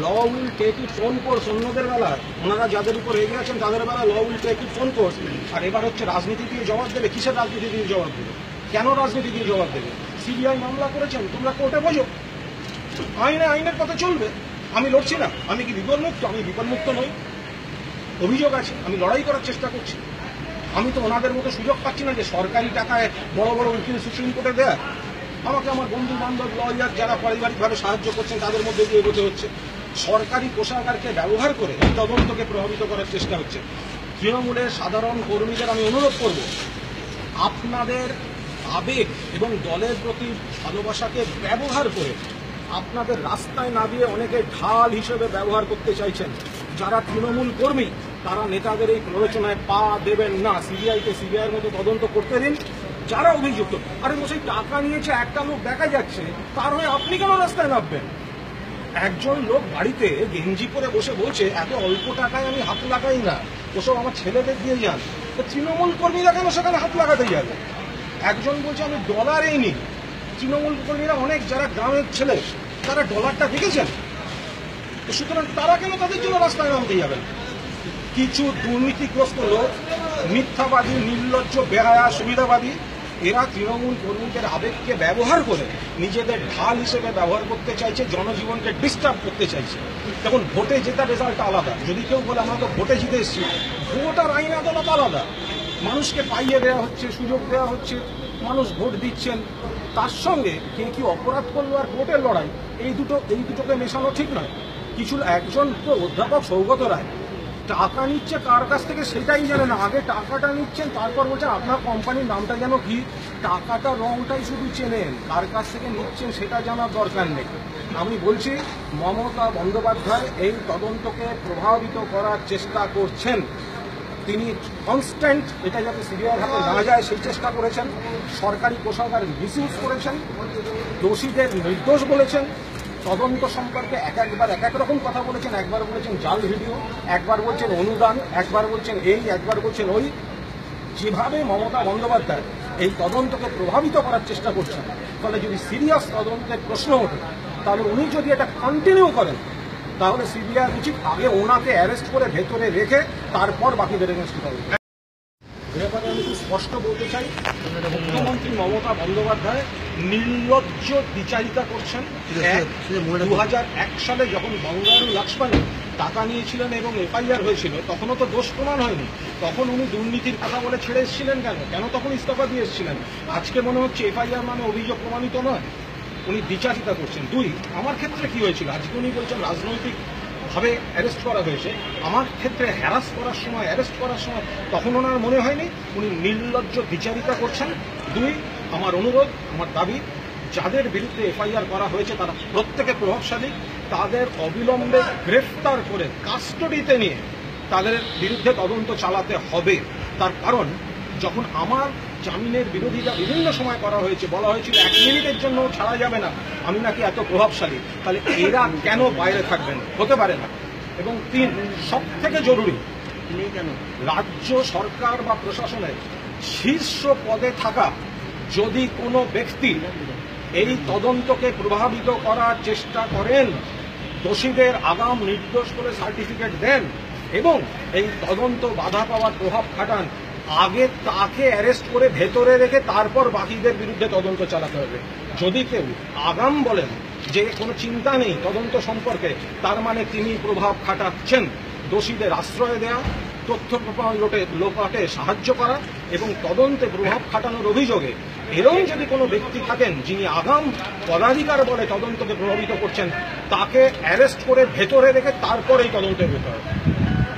Law will take its own course অন্যদের বেলায় ওনারা যাদের উপর রেগে আছেন, তাদের বেলায় law will take its own course আর এবার হচ্ছে রাজনীতি দিয়ে জবাব দেবে। কিসের রাজনীতি দিয়ে জবাব দেবে? কেন রাজনীতি দিয়ে জবাব দেবে? সিবিআই মামলা করেছেন, তোমরা কোর্টে বোঝো। আইনে আইনের পথে চলবে। আমি লড়ছি না। আমি কি বিপদমুক্ত? আমি বিপদমুক্ত নই। অভিযোগ আছে। আমি লড়াই করার চেষ্টা করছি। আমি তো ওনাদের মতো সুযোগ পাচ্ছি না যে সরকারি টাকায় বড় বড় উকিল সুপ্রিম কোর্টে দেয়। আমাকে আমার বন্ধু বান্ধব লয়ার যারা পারিবারিকভাবে সাহায্য করছেন, তাদের মধ্যে দিয়ে এগোতে হচ্ছে। সরকারি কোষাগারকে ব্যবহার করে এই তদন্তকে প্রভাবিত করার চেষ্টা হচ্ছে। তৃণমূলের সাধারণ কর্মীদের আমি অনুরোধ করব, আপনাদের আবেগ এবং দলের প্রতি ভালোবাসাকে ব্যবহার করে আপনাদের রাস্তায় না দিয়ে অনেকে ঢাল হিসেবে ব্যবহার করতে চাইছেন। যারা তৃণমূল কর্মী, তারা নেতাদের এই প্ররোচনায় পা দেবেন না। সিবিআইকে সিবিআইয়ের মতো তদন্ত করতে দিন। যারা অভিযুক্ত, আরে মশাই, টাকা নিয়েছে, একটা লোক দেখা যাচ্ছে, তার হয়ে আপনি কেন রাস্তায় নামবেন? একজন লোক বাড়িতে গেঞ্জি পরে বসে বলছে, এত অল্প টাকায় আমি হাত লাগাই না, ওসব আমার ছেলেদের দিয়ে যান। তো তৃণমূল কর্মীরা কেন সেখানে হাত লাগাতে যাবে? একজন বলছে, আমি ডলারেই নিই। তৃণমূল কর্মীরা অনেক, যারা গ্রামের ছেলে, তারা ডলারটা দেখেছেন? সুতরাং তারা কেন তাদের জন্য রাস্তায় নামতে যাবেন? কিছু দুর্নীতিগ্রস্ত লোক, মিথ্যাবাদী, নির্লজ্জ, বেহায়া, সুবিধাবাদী এরা তৃণমূল কর্মীদের আবেগকে ব্যবহার করে নিজেদের ঢাল হিসেবে ব্যবহার করতে চাইছে, জনজীবনকে ডিস্টার্ব করতে চাইছে। তখন ভোটে জেতার রেজাল্ট আলাদা। যদি কেউ বলে, আমরা তো ভোটে জিতে এসেছি। ভোট আর আইন আদালত আলাদা। মানুষকে পাইয়ে দেওয়া হচ্ছে, সুযোগ দেওয়া হচ্ছে, মানুষ ভোট দিচ্ছেন। তার সঙ্গে কে কি অপরাধ করল আর ভোটের লড়াই, এই দুটো, এই দুটোকে মেশানো ঠিক নয়। কিছু, একজন তো অধ্যাপক সৌগত রায় টাকা নিচ্ছে কার কাছ থেকে সেটাই জানে না। আগে টাকাটা নিচ্ছেন, তারপর বলছেন আপনার কোম্পানির নামটা যেন কি? টাকাটা রংটাই শুধু চেনেন, কার কাছ থেকে নিচ্ছেন সেটা জানার দরকার নেই। আমি বলছি, মমতা বন্দ্যোপাধ্যায় এই তদন্তকে প্রভাবিত করার চেষ্টা করছেন। তিনি কনস্ট্যান্ট এটা যাতে সিবিআই হাতে না যায়, সেই চেষ্টা করেছেন। সরকারি কোষাগার মিসইউজ করেছেন। দোষীদের নির্দোষ বলেছেন। তদন্ত সম্পর্কে এক একবার, এক এক রকম কথা বলেছেন, একবার বলেছেন জাল ভিডিও, একবার বলছেন অনুদান, একবার বলছেন এই, একবার বলছেন ওই। যেভাবে মমতা বন্দ্যোপাধ্যায় এই তদন্তকে প্রভাবিত করার চেষ্টা করছেন, ফলে যদি সিরিয়াস তদন্তের প্রশ্ন ওঠে, তাহলে উনি যদি এটা কন্টিনিউ করেন, তাহলে সিবিআই উচিত আগে ওনাকে অ্যারেস্ট করে ভেতরে রেখে তারপর বাকিদের অ্যারেস্ট এ ব্যাপারে আমি খুব স্পষ্ট বলতে চাই মুখ্যমন্ত্রী মমতা বন্দ্যোপাধ্যায় নির্লজ্জ বিচারিতা করছেন। দু হাজার এক সালে যখন বঙ্গারু লক্ষ্মণ টাকা নিয়েছিলেন এবং এফআইআর হয়েছিল তখনও তো দোষ প্রমাণ হয়নি। তখন উনি দুর্নীতির কথা বলে ছেড়ে এসেছিলেন কেন? কেন তখন ইস্তফা দিয়ে এসেছিলেন? আজকে মনে হচ্ছে এফআইআর মানে অভিযোগ প্রমাণিত নয়। উনি বিচারিতা করছেন। দুই আমার ক্ষেত্রে কি হয়েছিল? আজকে উনি বলছেন রাজনৈতিক ভাবে অ্যারেস্ট করা হয়েছে। আমার ক্ষেত্রে হ্যারাস করার সময় অ্যারেস্ট করার সময় তখন ওনার মনে হয়নি। উনি নির্লজ্জ বিচারিতা করছেন। দুই, আমার অনুরোধ, আমার দাবি, যাদের বিরুদ্ধে এফআইআর করা হয়েছে তারা প্রত্যেকে প্রভাবশালী। তাদের অবিলম্বে গ্রেফতার করে কাস্টডিতে নিয়ে তাদের বিরুদ্ধে তদন্ত চালাতে হবে। তার কারণ, যখন আমার জামিনের বিরোধিতা বিভিন্ন সময় করা হয়েছে। বলা হয়েছিল এক মিনিটের জন্য ছাড়া যাবে না। আমি নাকি এত প্রভাবশালী। তাহলে এরা কেন বাইরে থাকবেন? হতে পারে না। এবং তিন সব থেকে জরুরি কেন রাজ্য সরকার বা প্রশাসনের শীর্ষ পদে থাকা যদি কোনো ব্যক্তি এই তদন্তকে প্রভাবিত করার চেষ্টা করেন, দোষীদের আগাম নির্দোষ করে সার্টিফিকেট দেন এবং এই তদন্ত বাধা পাওয়ার প্রভাব খাটান আগে তাকে অ্যারেস্ট করে ভেতরে রেখে তারপর বাকিদের বিরুদ্ধে তদন্ত চালাতে হবে। যদি কেউ আগাম বলেন যে কোনো চিন্তা নেই তদন্ত সম্পর্কে, তার মানে তিনি প্রভাব খাটাচ্ছেন। দোষীদের আশ্রয় দেয়া, তথ্য লোটে লোপাটে সাহায্য করা এবং তদন্তে প্রভাব খাটানোর অভিযোগে এরকম যদি কোনো ব্যক্তি থাকেন যিনি আগাম পদাধিকার বলে তদন্তকে প্রভাবিত করছেন, তাকে অ্যারেস্ট করে ভেতরে রেখে তারপর এই তদন্তের ভেতরে।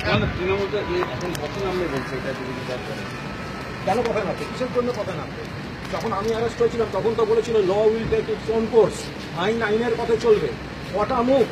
এখন কেন জন্য নামবে যখন আমি অ্যারেস্ট হয়েছিলাম, তখন তো বলেছিল law will take its own course আইন, আইনের পথে চলবে। কটা মুখ?